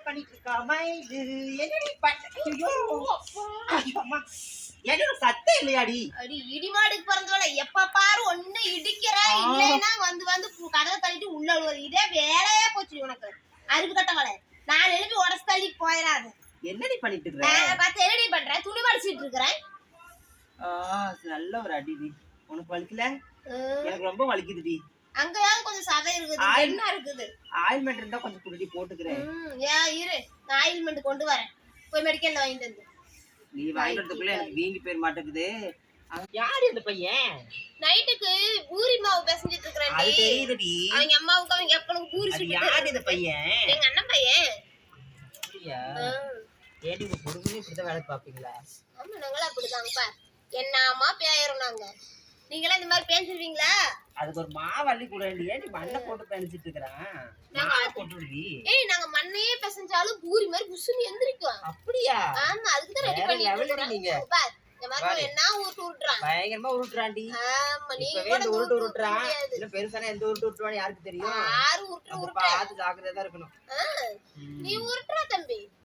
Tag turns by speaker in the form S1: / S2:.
S1: பண்ணிட்டு இருக்கா மயிலு என்னடி பண்ண ஐயோ. ஐயோ, அம்மா என்னடி ஒரு சத்தம் இல்லையாடி?
S2: அடி இடிமாடுக்கு பிறந்தவள எப்ப பாரு ஒண்ணு இடிக்கிற இல்லைன்னா வந்து வந்து கதவை தள்ளிட்டு உள்ள விழுவது இதே வேலையே போச்சு உனக்கு. அருப்பு கட்டவளை நான் எழுப்பி உடச்சு தள்ளி போயிடாது
S1: என்னடி பண்ணிட்டு இருக்க?
S2: நான் பார்த்து என்னடி பண்றேன் துணி மடிச்சிட்டு இருக்கிறேன்
S1: நல்ல ஒரு அடிடி. உனக்கு வலிக்கல? எனக்கு ரொம்ப வலிக்குதுடி.
S2: அங்கதான் கொஞ்சம் சதை இருக்குது. என்ன இருக்குது.
S1: ஆயில்மெண்ட் இருந்தா கொஞ்சம் குடி போட்டுக்கிறேன்.
S2: ஏன் இரு. நான் ஆயில்மெண்ட் கொண்டு வரேன். போய் மெடிக்கல்ல வாங்கிட்டு வந்து.
S1: நீ வாங்கிக்கிறதுக்குள்ள எனக்கு வீங்கி போயிட மாட்டேங்குது. யாரு இந்த பையன்?
S2: நைட்டுக்கு பூரி மாவு பிசைஞ்சிட்டு
S1: அது
S2: இருக்கிறேன்
S1: தெரியுதுடி.
S2: அவங்க அம்மாவுக்கு அவங்க எப்பனுக்கு பூரி சுட்டு
S1: யாரு இந்த பையன்?
S2: எங்க அண்ணன் பையன்.
S1: ஏடி உங்க குடும்பமே இப்படிதான் வேலை பாப்பீங்களா
S2: ஆமா நாங்களும் அப்படிதாங்கப்பா என்னம்மா பேயிரும் நாங்க. நீங்களாம் இந்த மாதிரி பேசிடுவீங்களா
S1: அதுக்கு ஒரு மாவள்ளி கூட இல்லையா நீ மண்ணை போட்டு பயணிச்சிட்டு இருக்கிறான்.
S2: ஏய் நாங்க மண்ணையே பிசைஞ்சாலும் பூரி மாதிரி புசுன்னு எந்திரிக்கும்.
S1: அப்படியா?
S2: ஆமா அதுக்கு தான் ரெடி பண்ணி
S1: level நீங்க.
S2: பார். இந்த மாதிரி என்ன ஊட்டு விட்டுறான்
S1: பயங்கரமா இந்த உருட்டு
S2: உருட்டு
S1: உருட்டுறான். இல்ல பெருசான எந்த உருட்டு உருட்டுவான்னு யாருக்கு தெரியும்? பார்த்து ஜாக்கிரதையா இருக்கணும்.
S2: நீ உருட்டுற தம்பி.